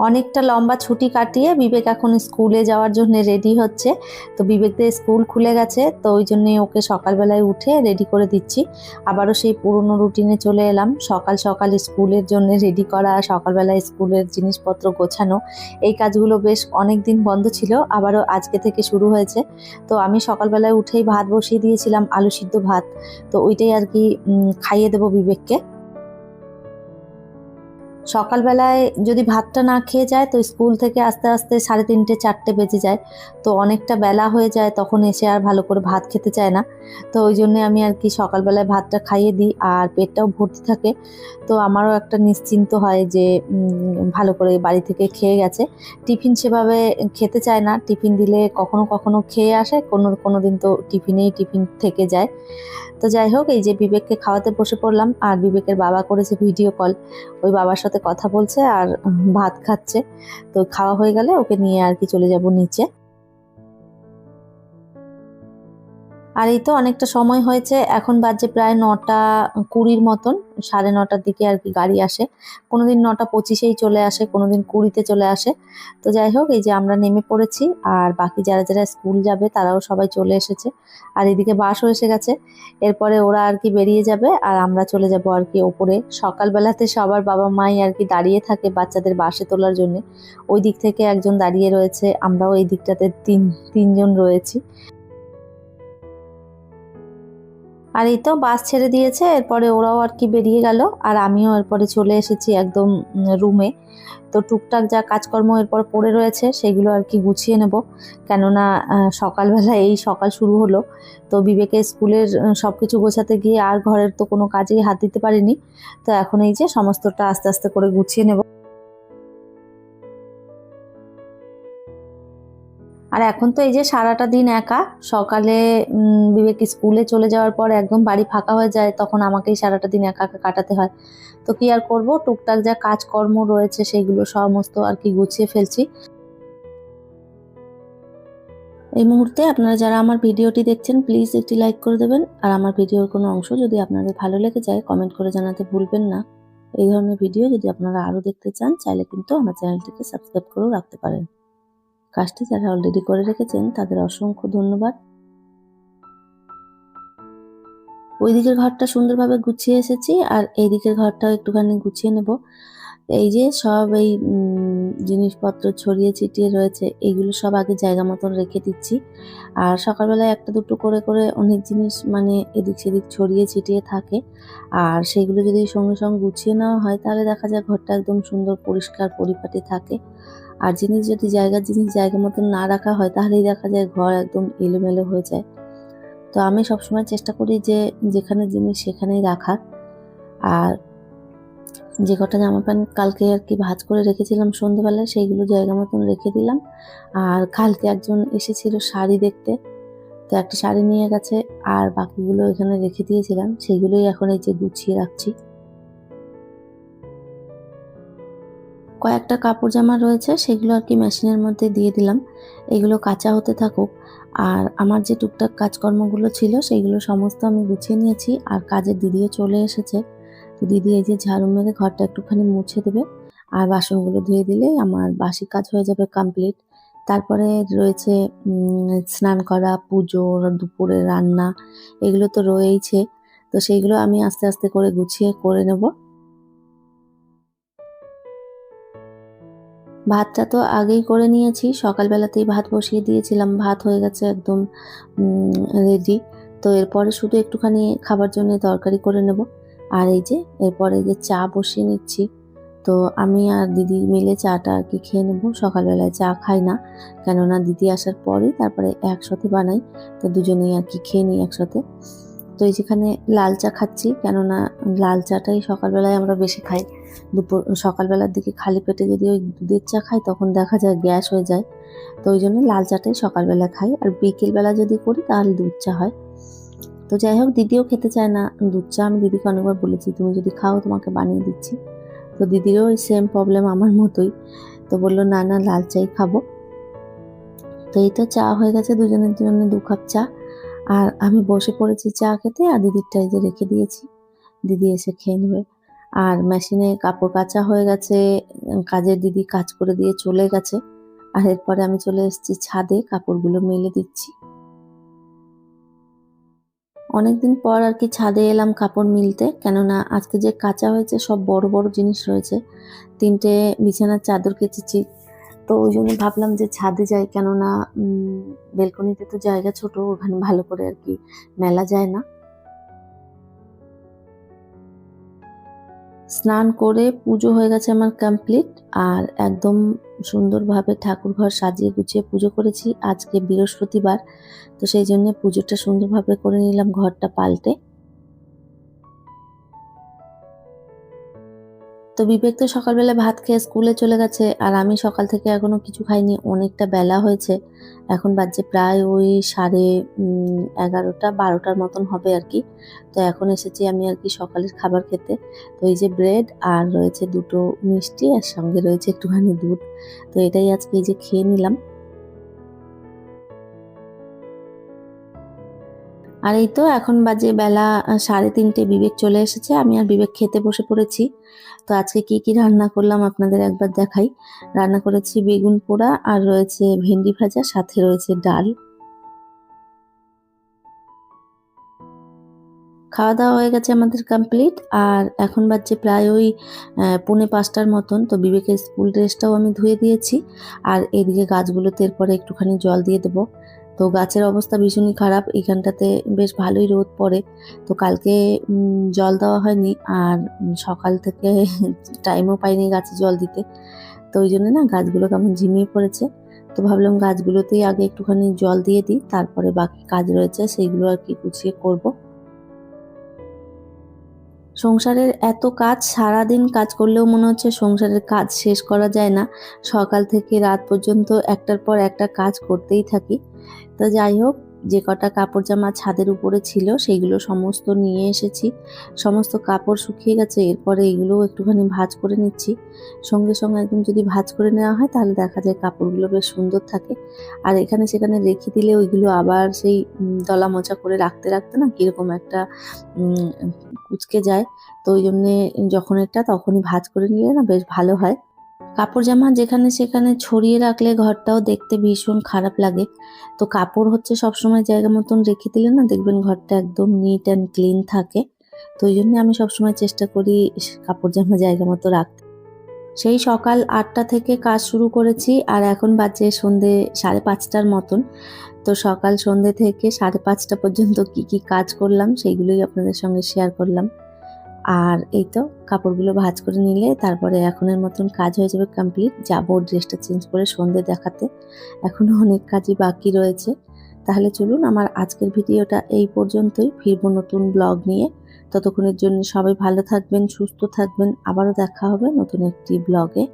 অনেকটা লম্বা ছুটি কাটিয়ে বিবেক এখন স্কুলে যাওয়ার জন্য রেডি হচ্ছে। তো বিবেকদের স্কুল খুলে গেছে, তো ওই জন্যে ওকে সকালবেলায় উঠে রেডি করে দিচ্ছি। আবারও সেই পুরনো রুটিনে চলে এলাম। সকাল সকাল স্কুলের জন্য রেডি করা সকালবেলায় স্কুলের জিনিসপত্র গোছানো, এই কাজগুলো বেশ অনেক দিন বন্ধ ছিল, আবারও আজকে থেকে শুরু হয়েছে। তো আমি সকালবেলায় উঠেই ভাত বসিয়ে দিয়েছিলাম আলু সিদ্ধ ভাত। তো ওইটাই আর কি খাইয়ে দেবো বিবেককে। সকালবেলায় যদি ভাতটা না খেয়ে যায়, তো স্কুল থেকে আস্তে আস্তে সাড়ে তিনটে, চারটে বেজে যায়। তো অনেকটা বেলা হয়ে যায়, তখন এসে আর ভালো করে ভাত খেতে চায় না। তো ওই জন্যে আমি আর কি সকালবেলায় ভাতটা খাইয়ে দিই, আর পেটটাও ভর্তি থাকে। তো আমারও একটা নিশ্চিন্ত হয় যে ভালো করে বাড়ি থেকে খেয়ে গেছে। টিফিন সেভাবে খেতে চায় না। টিফিন দিলে কখনো কখনো খেয়ে আসে, কোনো কোনো দিন তো টিফিনেই টিফিন থেকে যায়। তো যাই হোক, এই যে বিবেককে খাওয়াতে বসে পড়লাম, আর বিবেকের বাবা করেছে ভিডিও কল। ওই বাবার সাথে কথা বলছে আর ভাত খাচ্ছে। তো খাওয়া হয়ে গেলে ওকে নিয়ে আর কি চলে যাব নিচে। আর এই তো অনেকটা সময় হয়েছে, এখন বাজে প্রায় নটা কুড়ির মতন, সাড়ে নটার দিকে আর কি গাড়ি আসে। কোনোদিন নটা পঁচিশেই চলে আসে, কোনোদিন কুড়িতে চলে আসে। তো যাই হোক, এই যে আমরা নেমে পড়েছি, আর বাকি যারা যারা স্কুল যাবে তারাও সবাই চলে এসেছে। আর এদিকে বাসও এসে গেছে, এরপরে ওরা আর কি বেরিয়ে যাবে, আর আমরা চলে যাব আর কি ওপরে। সকালবেলাতে সবার বাবা মাই আর কি দাঁড়িয়ে থাকে বাচ্চাদের বাসে তোলার জন্য। ওই দিক থেকে একজন দাঁড়িয়ে রয়েছে, আমরাও এই দিকটাতে তিন, তিনজন রয়েছি। আর এই তো বাস ছেড়ে দিয়েছে, এরপরে ওরাও আর কি বেরিয়ে গেল, আর আমিও এরপরে চলে এসেছি একদম রুমে। তো টুকটাক যা কাজকর্ম এরপর পড়ে রয়েছে, সেগুলো আর কি গুছিয়ে নেব। কেননা সকালবেলা এই সকাল শুরু হলো, তো বিবেকের স্কুলের সব কিছু গোছাতে গিয়ে আর ঘরের তো কোনো কাজেই হাত দিতে পারিনি। তো এখন এই যে সমস্তটা আস্তে আস্তে করে গুছিয়ে নেব। আর এখন তো এই যে সারাটা দিন একা, সকালে বিবেক স্কুলে চলে যাওয়ার পর একদম বাড়ি ফাঁকা হয়ে যায়, তখন আমাকেই সারাটা দিন একা একা কাটাতে হয়। তো কি আর করব? টুকটাক যা কাজকর্ম রয়েছে সেগুলো সমস্ত আর কি গুছিয়ে ফেলছি। এই মুহূর্তে আপনারা যারা আমার ভিডিওটি দেখছেন, প্লিজ একটি লাইক করে দেবেন। আর আমার ভিডিওর কোনো অংশ যদি আপনাদের ভালো লেগে যায়, কমেন্ট করে জানাতে ভুলবেন না। এই ধরনের ভিডিও যদি আপনারা আরও দেখতে চান, চাইলে কিন্তু আমার চ্যানেলটিকে সাবস্ক্রাইব করেও রাখতে পারেন। কাজটি যারা অলরেডি করে রেখেছেন, তাদের অসংখ্য ধন্যবাদ। ওই দিকের ঘরটা সুন্দরভাবে গুছিয়ে এসেছি, আর এই দিকের ঘরটাও একটুখানি গুছিয়ে নেব। এই যে সব এই জিনিসপত্র ছড়িয়ে ছিটিয়ে রয়েছে এইগুলো সব আগে জায়গা মতন রেখে দিচ্ছি। আর সকালবেলায় একটা দুটো করে করে অনেক জিনিস মানে এদিক সেদিক ছড়িয়ে ছিটিয়ে থাকে। আর সেগুলো যদি সঙ্গে সঙ্গে গুছিয়ে নেওয়া হয়, তাহলে দেখা যায় ঘরটা একদম সুন্দর পরিষ্কার পরিপাটি থাকে। আর জিনিস যদি জায়গার জিনিস জায়গা মতন না রাখা হয়, তাহলেই দেখা যায় ঘর একদম এলোমেলো হয়ে যায়। তো আমি সবসময় চেষ্টা করি যে যেখানে জিনিস সেখানেই রাখার। আর যে কটা জামা প্যান্ট কালকে আর কি ভাজ করে রেখেছিলাম সন্ধেবেলায় সেইগুলো জায়গা মতন রেখে দিলাম। আর কালকে একজন এসেছিল শাড়ি দেখতে, তো একটা শাড়ি নিয়ে গেছে, আর বাকিগুলো এখানে রেখে দিয়েছিলাম সেগুলোই এখন এই যে গুছিয়ে রাখছি। কয়েকটা কাপড় জামা রয়েছে, সেগুলো আর কি মেশিনের মধ্যে দিয়ে দিলাম। এগুলো কাঁচা হতে থাকুক। আর আমার যে টুকটাক কাজকর্মগুলো ছিল, সেগুলো সমস্ত আমি গুছিয়ে নিয়েছি। আর কাজের দিদিও চলে এসেছে। তো দিদি এই যে ঝাড়ু মেরে ঘরটা একটুখানি মুছে দেবে। আর বাসনগুলো ধুয়ে দিলেই আমার বাসি কাজ হয়ে যাবে কমপ্লিট তারপরে রয়েছে স্নান করা, পুজো, দুপুরে রান্না, এগুলো তো রয়েইছে। তো সেইগুলো আমি আস্তে আস্তে করে গুছিয়ে করে নেব। ভাতটা তো আগেই করে নিয়েছি। সকালবেলাতেই ভাত বসিয়ে দিয়েছিলাম। ভাত হয়ে গেছে একদম রেডি তো এরপরে শুধু একটুখানি খাবার জন্য তরকারি করে নেব। আর এই যে, এরপরে যে চা বসিয়ে নিচ্ছি। তো আমি আর দিদি মিলে চাটা আর কি খেয়ে নেব। সকালবেলায় চা খাই না। কেননা দিদি আসার পরেই তারপরে একসাথে বানাই। তো দুজনেই আর কি খেয়ে নিই একসাথে। তো এই যেখানে লাল চা খাচ্ছি, কেননা লাল চাটাই সকালবেলায় আমরা বেশি খাই। দুপুর, সকালবেলার দিকে খালি পেটে যদি ওই দুধের চা খাই, তখন দেখা যায় গ্যাস হয়ে যায়। তো ওই জন্য লাল চাটাই সকালবেলা খাই। আর বিকেলবেলা যদি করি, তাহলে দুধ চা হয়। তো যাই হোক, দিদিও খেতে চায় না। দুধ চা আমি দিদিকে অনেকবার বলেছি, তুমি যদি খাও, তোমাকে বানিয়ে দিচ্ছি। তো দিদিরও ওই সেম প্রবলেম আমার মতোই। তো বলল, না না, লাল চাই খাব। তো এই তো চা হয়ে গেছে, দুজনের জন্য দু কাপ চা। আর আমি বসে পড়েছি চা খেতে আর দিদিরটা এই যে রেখে দিয়েছি। দিদি এসে খেয়ে নেবে। আর মেশিনে কাপড় কাচা হয়ে গেছে কাজের দিদি কাজ করে দিয়ে চলে গেছে। আর এরপরে আমি চলে এসেছি ছাদে, কাপড়গুলো মেলে দিচ্ছি। অনেকদিন পর আর কি ছাদে এলাম কাপড় মিলতে, কেননা আজকে যে কাঁচা হয়েছে সব বড় বড় জিনিস রয়েছে। তিনটে বিছানার চাদর কেচেছি তো ওই জন্য ভাবলাম যে ছাদে যাই, কেননা বেলকনিতে তো জায়গা ছোট, ওখানে ভালো করে আর কি মেলা যায় না। স্নান করে পুজো হয়ে গেছে আমার কমপ্লিট আর একদম সুন্দরভাবে ঠাকুর ঘর সাজিয়ে গুছিয়ে পুজো করেছি। আজকে বৃহস্পতিবার, তো সেই জন্য পুজোটা সুন্দরভাবে করে নিলাম ঘরটা পাল্টে। তো বিবেক তো সকালবেলা ভাত খেয়ে স্কুলে চলে গেছে আর আমি সকাল থেকে এখনও কিছু খাইনি, অনেকটা বেলা হয়েছে। এখন বাজে প্রায় ওই সাড়ে এগারোটা, বারোটার মতন হবে আর কি। তো এখন এসেছি আমি আর কি সকালের খাবার খেতে। তো এই যে ব্রেড আর রয়েছে দুটো মিষ্টি, আর সঙ্গে রয়েছে একটুখানি দুধ। তো এটাই আজকে এই যে খেয়ে নিলাম। আর এই তো এখন বাজে বেলা সাড়ে তিনটে, বিবেক চলে এসেছে, আমি আর বিবেক খেতে বসে পড়েছি। তো আজকে কি কি রান্না করলাম আপনাদের একবার দেখাই। রান্না করেছি বেগুন পোড়া আর রয়েছে ভেন্ডি ভাজা, সাথে রয়েছে ডাল। খাওয়া দাওয়া হয়ে গেছে আমাদের কমপ্লিট আর এখন বাজছে প্রায় ওই পৌনে পাঁচটার মতন। তো বিবেকের স্কুল ড্রেসটাও আমি ধুয়ে দিয়েছি, আর এদিকে গাছগুলোতে এরপরে একটুখানি জল দিয়ে দেবো। তো গাছের অবস্থা ভীষণই খারাপ। এখানটাতে বেশ ভালোই রোদ পড়ে। তো কালকে জল দেওয়া হয়নি আর সকাল থেকে টাইমও পাইনি গাছে জল দিতে। তো ওই জন্য না গাছগুলো কেমন ঝিমিয়ে পড়েছে। তো ভাবলাম গাছগুলোতেই আগে একটুখানি জল দিয়ে দিই, তারপরে বাকি কাজ রয়েছে, সেইগুলো আর কি গুছিয়ে করব। সংসারের এত কাজ, সারাদিন কাজ করলেও মনে হচ্ছে সংসারের কাজ শেষ করা যায় না। সকাল থেকে রাত পর্যন্ত একটার পর একটা কাজ করতেই থাকি। তো যাই হোক যে কটা কাপড় জামা ছাদের উপরে ছিল সেইগুলো সমস্ত নিয়ে এসেছি। সমস্ত কাপড় শুকিয়ে গেছে, এরপরে এগুলোও একটুখানি ভাজ করে নিচ্ছি। সঙ্গে সঙ্গে একদম যদি ভাজ করে নেওয়া হয়, তাহলে দেখা যায় কাপড়গুলো বেশ সুন্দর থাকে। আর এখানে সেখানে রেখে দিলে ওইগুলো আবার সেই দলা মোচা করে রাখতে রাখতে না কীরকম একটা কুচকে যায়। তো ওই জন্যে যখন এটা তখনই ভাজ করে নিলে না বেশ ভালো হয়। কাপড় জামা যেখানে সেখানে ছড়িয়ে রাখলে ঘরটাও দেখতে ভীষণ খারাপ লাগে। তো কাপড় হচ্ছে সবসময় জায়গা মতন রেখে দিলে না দেখবেন ঘরটা একদম নিট অ্যান্ড ক্লিন থাকে। তো ওই জন্য আমি সবসময় চেষ্টা করি কাপড় জামা জায়গা মতো রাখতে। সেই সকাল আটটা থেকে কাজ শুরু করেছি আর এখন বাজে সন্ধে সাড়ে পাঁচটার মতন। তো সকাল সন্ধে থেকে সাড়ে পাঁচটা পর্যন্ত কি কি কাজ করলাম সেইগুলোই আপনাদের সঙ্গে শেয়ার করলাম। আর এই তো কাপড়গুলো ভাজ করে নিলে তারপরে এখনের মতন কাজ হয়ে যাবে কমপ্লিট যাব ড্রেসটা চেঞ্জ করে সন্ধে দেখাতে। এখনও অনেক কাজই বাকি রয়েছে। তাহলে চলুন আমার আজকের ভিডিওটা এই পর্যন্তই। ফিরবো নতুন ব্লগ নিয়ে। ততক্ষণের জন্য সবাই ভালো থাকবেন, সুস্থ থাকবেন। আবারও দেখা হবে নতুন একটি ব্লগে